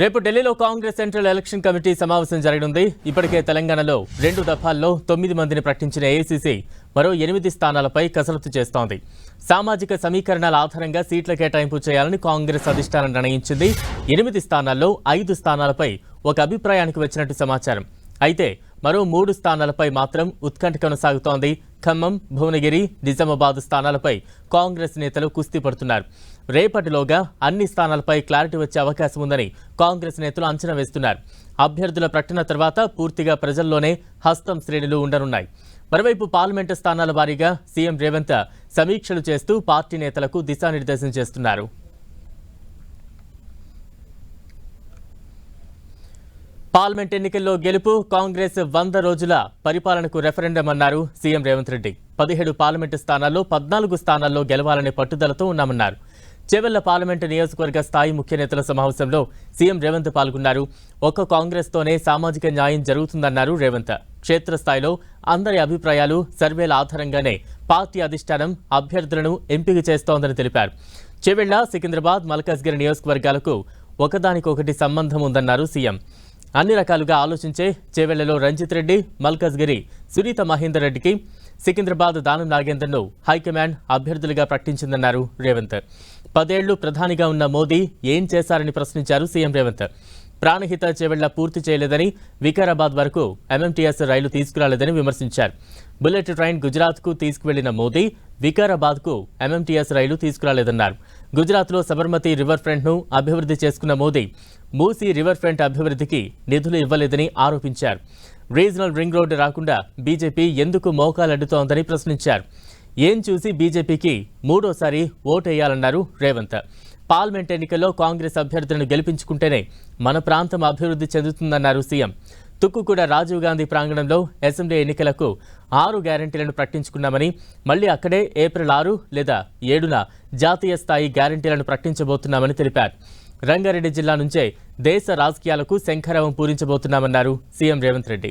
రేపు ఢిల్లీలో Congress central election committee సమావేశం జరగనుంది. ఇప్పటికే తెలంగాణలో రెండు దఫాల్లో తొమ్మిది మందిని ప్రకటించిన ఏఐసీసీ మరో ఎనిమిది స్థానాలపై కసరత్తు చేస్తోంది. సామాజిక సమీకరణాల ఆధారంగా సీట్ల కేటాయింపు చేయాలని కాంగ్రెస్ అధిష్టానం నిర్ణయించింది. ఎనిమిది స్థానాల్లో ఐదు స్థానాలపై ఒక అభిప్రాయానికి వచ్చినట్టు సమాచారం. అయితే మరో మూడు స్థానాలపై మాత్రం ఉత్కంఠ కొనసాగుతోంది. ఖమ్మం భువనగిరి నిజామాబాద్ స్థానాలపై కాంగ్రెస్ నేతలు కుస్తీ పడుతున్నారు. రేపటిలోగా అన్ని స్థానాలపై క్లారిటీ వచ్చే అవకాశం ఉందని కాంగ్రెస్ నేతలు అంచనా వేస్తున్నారు. అభ్యర్థుల ప్రకటన తర్వాత పూర్తిగా ప్రజల్లోనే హస్తం శ్రేణులు ఉండనున్నాయి. మరోవైపు పార్లమెంటు స్థానాల వారీగా సీఎం రేవంత్ సమీక్షలు చేస్తూ పార్టీ నేతలకు దిశానిర్దేశం చేస్తున్నారు. పార్లమెంట్ ఎన్నికల్లో గెలుపు కాంగ్రెస్ వంద రోజుల పరిపాలనకు రెఫరెండం అన్నారు సీఎం రేవంత్ రెడ్డి. పదిహేడు పార్లమెంటు స్థానాల్లో పద్నాలుగు స్థానాల్లో గెలవాలనే పట్టుదలతో ఉన్నామన్నారు. చెవెళ్ళ పార్లమెంటు నియోజకవర్గ స్థాయి ముఖ్య నేతల సమావేశంలో సీఎం రేవంత్ పాల్గొన్నారు. ఒక్క కాంగ్రెస్తోనే సామాజిక న్యాయం జరుగుతుందన్నారు రేవంత్. క్షేత్రస్థాయిలో అందరి అభిప్రాయాలు సర్వేల ఆధారంగానే పార్టీ అధిష్టానం అభ్యర్థులను ఎంపిక చేస్తోందని తెలిపారు. చెవెళ్ళ సికింద్రాబాద్ మల్కాజ్గిరి నియోజకవర్గాలకు ఒకదానికొకటి సంబంధం ఉందన్నారు సీఎం. అన్ని రకాలుగా ఆలోచించే చేవెళ్ళలో రంజిత్ రెడ్డి మల్కజ్గిరి సునీత మహేందర్ రెడ్డికి సికింద్రాబాద్ దానం నాగేందర్ను హైకమాండ్ అభ్యర్థులుగా ప్రకటించిందన్నారు రేవంత్. పదేళ్ళు ప్రధానిగా ఉన్న మోదీ ఏం చేశారని ప్రశ్నించారు సీఎం రేవంత్. ప్రాణహిత చేవెళ్ళ పూర్తి చేయలేదని వికారాబాద్ వరకు ఎంఎంటీఎస్ రైలు తీసుకురాలేదని విమర్శించారు. బుల్లెట్ ట్రైన్ గుజరాత్కు తీసుకువెళ్ళిన మోదీ వికారాబాద్కు ఎంఎంటీఎస్ రైలు తీసుకురాలేదన్నారు. గుజరాత్లో సబర్మతి రివర్ ఫ్రంట్ను అభివృద్ధి చేసుకున్న మోదీ మూసీ రివర్ ఫ్రంట్ అభివృద్ధికి నిధులు ఇవ్వలేదని ఆరోపించారు. రీజనల్ రింగ్ రోడ్డు రాకుండా బీజేపీ ఎందుకు మోకాలడ్డుతోందని ప్రశ్నించారు. ఏం చూసి బీజేపీకి మూడోసారి ఓటేయాలన్నారు రేవంత్. పార్లమెంట్ ఎన్నికల్లో కాంగ్రెస్ అభ్యర్థులను గెలిపించుకుంటేనే మన ప్రాంతం అభివృద్ధి చెందుతుందన్నారు సీఎం. తుక్కుగూడ రాజీవ్ గాంధీ ప్రాంగణంలో అసెంబ్లీ ఎన్నికలకు ఆరు గ్యారంటీలను ప్రకటించుకున్నామని మళ్ళీ అక్కడే ఏప్రిల్ ఆరు లేదా ఏడున జాతీయ స్థాయి గ్యారంటీలను ప్రకటించబోతున్నామని తెలిపారు. రంగారెడ్డి జిల్లా నుంచే దేశ రాజకీయాలకు శంఖరావం పూరించబోతున్నామన్నారు సీఎం రేవంత్ రెడ్డి.